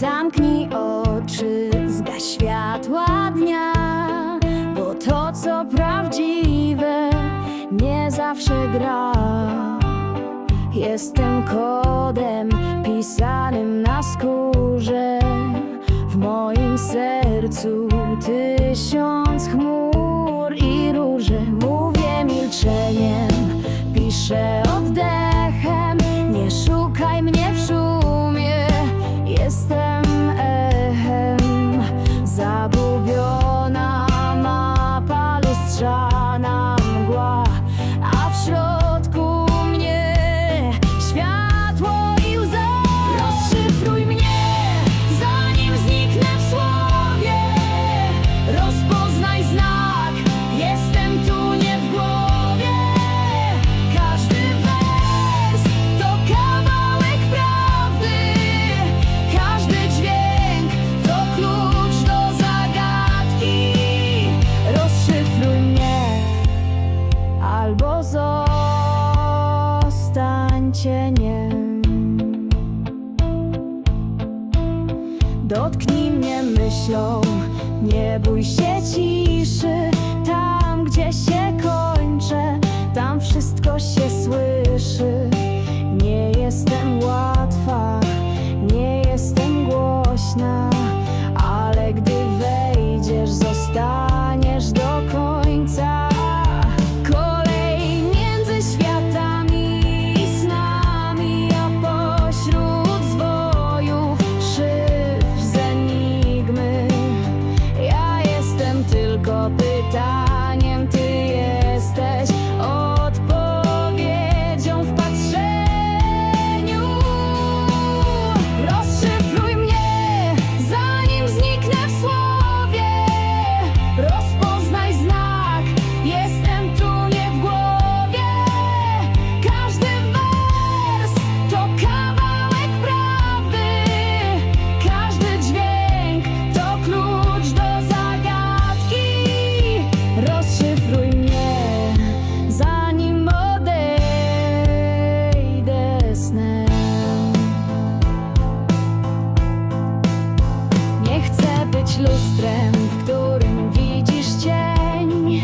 Zamknij oczy, zgaś światła dnia, bo to co prawdziwe nie zawsze gra. Jestem kodem pisanym na skórze, w moim sercu tysiąc chmur i róży. Mówię milczeniem, piszę oddechem, nie szukaj mnie w szumie, jestem Dotknij mnie myślą, nie bój się ciszy. Lustrem, w którym widzisz cień.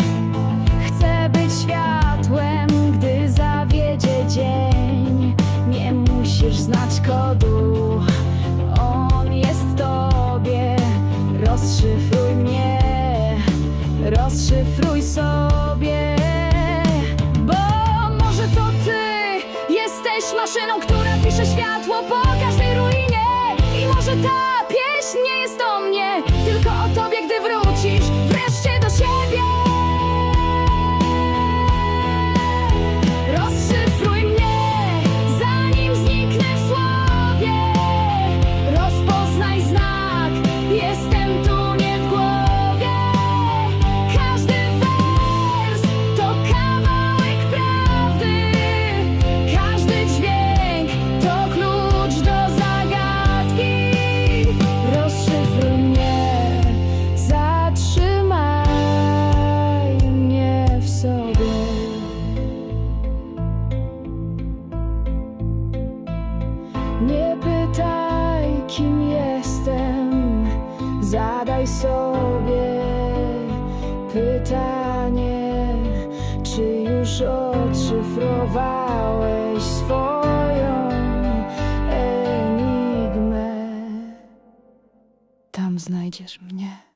Chcę być światłem, gdy zawiedzie dzień. Nie musisz znać kodu, on jest tobie. Rozszyfruj mnie, rozszyfruj sobie. Bo może to ty jesteś maszyną, która pisze światło po każdej ruinie. I może ta pieśń nie jest o mnie, tylko o tobie, zadaj sobie pytanie, czy już odszyfrowałeś swoją enigmę. Tam znajdziesz mnie.